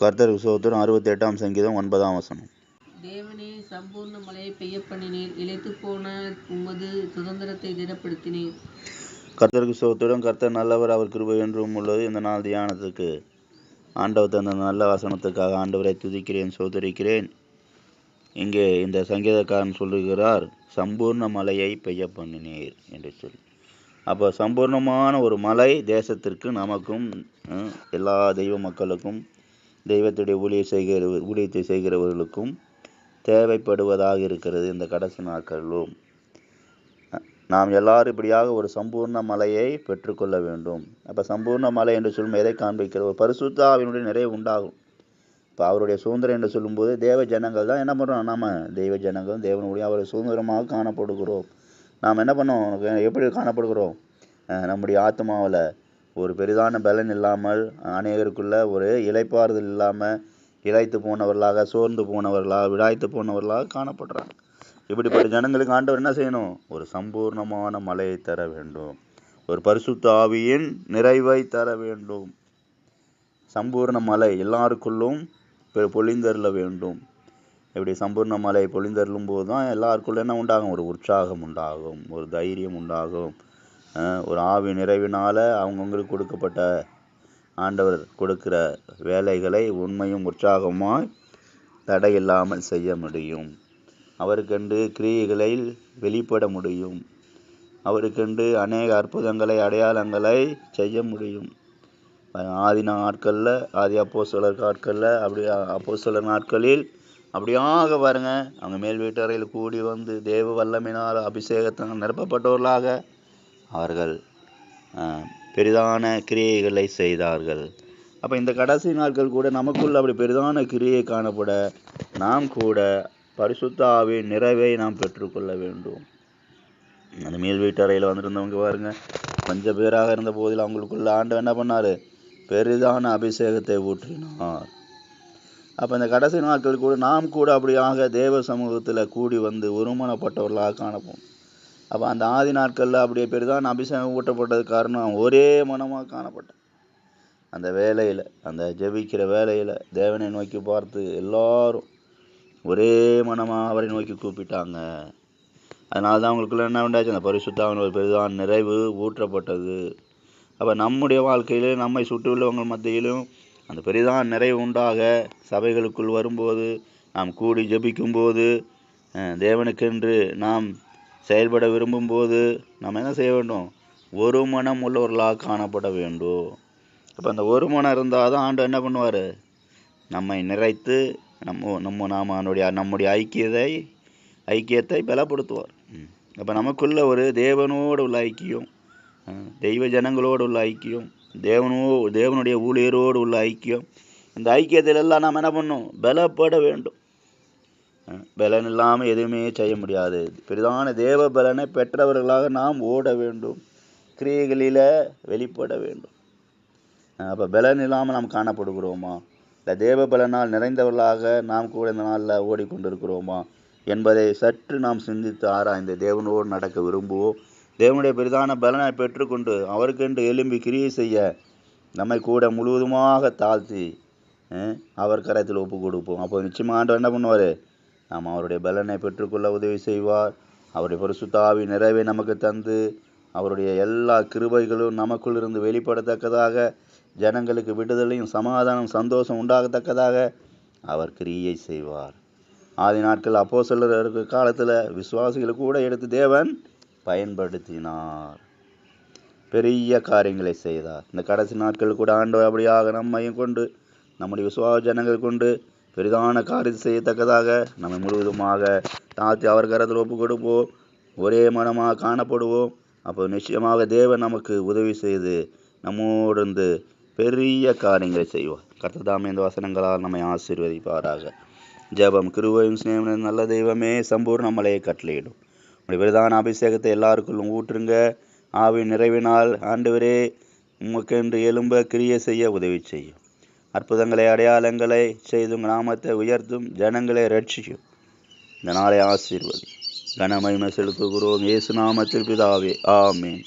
கர்த்தருக்கு சோத்திரம் அறுபத்தி எட்டாம் சங்கீதம் ஒன்பதாம் வசனம். தேவனே சம்பூர்ண மழையை பெய்ய பண்ணினீர் இளைத்துப் போன உமது சுதந்திரத்தை திடப்படுத்தினீர். கர்த்தருக்கு சோத்திரம் கர்த்தர் நல்லவர் அவர் கிருபை என்றும் உள்ளது இந்த நாள் தியானத்துக்கு. ஆண்டவர் தந்த நல்ல வசனத்துக்காக ஆண்டவரை துதிக்கிறேன் சோதரிக்கிறேன். இங்கே இந்த சங்கீதக்காரன் சொல்லுகிறார் சம்பூர்ண மலையை பெய்ய பண்ணினீர் என்று சொல்லி. அப்போ சம்பூர்ணமான ஒரு மலை தேசத்திற்கு நமக்கும் எல்லா தெய்வ மக்களுக்கும் தெய்வத்துடைய ஊழிய செய்கிற ஊழியத்தை செய்கிறவர்களுக்கும் தேவைப்படுவதாக இருக்கிறது இந்த கடைசி நாட்களிலும் நாம் எல்லாரும் இப்படியாக ஒரு சம்பூர்ண மலையை பெற்றுக்கொள்ள வேண்டும். அப்போ சம்பூர்ண மலை என்று சொல்லும் எதை காண்பிக்கிறோம் ஒரு பரிசுத்த நிறைவு உண்டாகும். இப்போ அவருடைய சுதந்திரம் என்று சொல்லும்போது தேவ ஜனங்கள் தான் என்ன பண்ணுறோம் நாம் தெய்வ ஜனங்கள் தேவனுடைய அவரை சுதந்திரமாக காணப்படுகிறோம். நாம் என்ன பண்ணோம்? எப்படி காணப்படுகிறோம்? நம்முடைய ஆத்மாவில் ஒரு பெரிதான பலன் இல்லாமல் அநேகருக்குள்ள ஒரு இலைப்பாறுதல் இல்லாமல் இழைத்து போனவர்களாக சோர்ந்து போனவர்களாக விடாய்த்து போனவர்களாக காணப்படுறாங்க. இப்படிப்பட்ட ஜனங்களுக்கு ஆண்டவர் என்ன செய்யணும்? ஒரு சம்பூர்ணமான மலையை தர வேண்டும். ஒரு பரிசுத்த ஆவியின் நிறைவை தர வேண்டும். சம்பூர்ண மலை எல்லாருக்குள்ளும் பொழிந்தருள வேண்டும். இப்படி சம்பூர்ண மலை பொழிந்தருளும் போது தான் எல்லாருக்குள்ள என்ன உண்டாகும்? ஒரு உற்சாகம் உண்டாகும் ஒரு தைரியம் உண்டாகும். ஒரு ஆவி நிறைவினால் அவங்கவுங்களுக்கு கொடுக்கப்பட்ட ஆண்டவர் கொடுக்கிற வேலைகளை உண்மையும் உற்சாகமாய் தடையில்லாமல் செய்ய முடியும். அவருக்கென்று கிரியைகளில் வெளிப்பட முடியும். அவருக்கென்று அநேக அற்புதங்களை அடையாளங்களை செய்ய முடியும். ஆதி நாட்களில் ஆதி அப்போ சிலர் நாட்களில் அப்படி அப்போ சிலர் நாட்களில் அப்படியாக பாருங்க. அவங்க மேல் வீட்டறையில் கூடி வந்து தேவ வல்லமினால் அபிஷேகத்தால் நிரப்பப்பட்டவர்களாக அவர்கள் பெரிதான கிரியைகளை செய்தார்கள். அப்போ இந்த கடைசி நாட்கள் கூட நமக்குள்ள அப்படி பெரிதான கிரியை காணப்பட நாம் கூட பரிசுத்தாவின் நிறைவை நாம் பெற்றுக்கொள்ள வேண்டும். அந்த மேல் வீட்டறையில் வந்திருந்தவங்க பாருங்க கொஞ்சம் பேராக இருந்த போதில் அவங்களுக்குள்ள ஆண்டு என்ன பண்ணார்? பெரிதான அபிஷேகத்தை ஊற்றினார். அப்போ இந்த கடைசி நாட்கள் கூட நாம் கூட அப்படியாக தேவ சமூகத்தில் கூடி வந்து ஒருமனப்பட்டவர்களாக காணப்போம். அப்போ அந்த ஆதி நாட்களில் அப்படியே தான் அபிஷேகம் ஊட்டப்பட்டது காரணம் ஒரே மனமாக காணப்பட்டேன். அந்த வேலையில் அந்த ஜெபிக்கிற வேலையில் தேவனை நோக்கி பார்த்து எல்லாரும் ஒரே மனமாக அவரை நோக்கி கூப்பிட்டாங்க. அதனால தான் அவங்களுக்குள்ள என்ன உண்டாச்சு? அந்த பரிசுத்தாவின் ஒரு பெருதான் நிறைவு ஊற்றப்பட்டது. அப்போ நம்முடைய வாழ்க்கையிலும் நம்மை சுற்றியுள்ளவங்க மத்தியிலும் அந்த பெரிதான் நிறைவு உண்டாக சபைகளுக்குள் வரும்போது நாம் கூடி ஜெபிக்கும்போது தேவனுக்கென்று நாம் செயல்பட விரும்பும்போது நம்ம என்ன செய்ய வேண்டும்? ஒரு மனம் உள்ளவர்களாக காணப்பட வேண்டும். அப்போ அந்த ஒரு மனம் இருந்தால் தான் ஆண்டு என்ன பண்ணுவார்? நம்மை நிறைத்து நம்ம நம்ம நாம் அவனுடைய நம்முடைய ஐக்கியத்தை ஐக்கியத்தை பலப்படுத்துவார். அப்போ நமக்குள்ள ஒரு தேவனோடு உள்ள ஐக்கியம் தெய்வ ஜனங்களோடு உள்ள ஐக்கியம் தேவனோ தேவனுடைய ஊழியரோடு உள்ள ஐக்கியம் இந்த ஐக்கியத்தில் எல்லாம் நாம் என்ன பண்ணும்? பலப்பட வேண்டும். பலன் இல்லாமல் எதுவுமே செய்ய முடியாது. பெரிதான தேவ பலனை பெற்றவர்களாக நாம் ஓட வேண்டும். கிரியைகளில் வெளிப்பட வேண்டும். அப்போ பலன் இல்லாமல் நாம் காணப்படுகிறோமா? இல்லை தேவ பலனால் நிறைந்தவர்களாக நாம் கூட இந்த நாளில் ஓடிக்கொண்டிருக்கிறோமா? என்பதை சற்று நாம் சிந்தித்து ஆராய்ந்து தேவனோடு நடக்க விரும்புவோம். தேவனுடைய பெரிதான பலனை பெற்றுக்கொண்டு அவருக்கென்று எலும்பி கிரியை செய்ய நம்மை கூட முழுவதுமாக தாழ்த்தி அவர் கரத்தில் ஒப்பு கொடுப்போம் அப்போ நிச்சயமாக ஆண்டவர் என்ன பண்ணுவார்? நாம் அவருடைய பலனை பெற்றுக்கொள்ள உதவி செய்வார். அவருடைய பரிசுத்தாவி நிறைவை நமக்கு தந்து அவருடைய எல்லா கிருபைகளும் நமக்குள் இருந்து வெளிப்படத்தக்கதாக ஜனங்களுக்கு விடுதலையும் சமாதானம் சந்தோஷம் உண்டாகத்தக்கதாக அவர் கிரியை செய்வார். ஆதி நாட்கள் அப்போ சிலருக்கு காலத்தில் விசுவாசிகளை கூட எடுத்து தேவன் பயன்படுத்தினார். பெரிய காரியங்களை செய்தார். இந்த கடைசி நாட்கள் கூட ஆண்டவர் அப்படியாக நம்மையும் கொண்டு நம்முடைய விசுவாச ஜனங்கள் கொண்டு பெரிதான காரியம் செய்யத்தக்கதாக நம்மை முழுவதுமாக தாழ்த்தி அவர் கரத்தில் ஒப்பு கொடுப்போம் ஒரே மனமாக காணப்படுவோம். அப்போ நிச்சயமாக தேவன் நமக்கு உதவி செய்து நம்மோடு பெரிய காரியங்களை செய்வார். கர்த்ததாமே இந்த வசனங்களால் நம்மை ஆசீர்வதிப்பாராக. ஜெபம் கிருவையும் சிநேகம் நல்ல தெய்வமே சம்பூர்ண மலையை கட்டளையிடும். உங்களுடைய பிரதான அபிஷேகத்தை எல்லாருக்குள்ளும் ஊற்றுங்க. ஆவின் நிறைவினால் ஆண்டவரே உமக்கென்று எலும்ப கிரியை செய்ய உதவி செய்யும். அற்புதங்களை அடையாளங்களை செய்தும் நாமத்தை உயர்த்தும் ஜனங்களை ரட்சிக்கும் இந்த நாளை ஆசீர்வதி. கனமகிமை செலுத்துகிறோம். இயேசு நாமத்தில் பிதாவே. ஆமென்.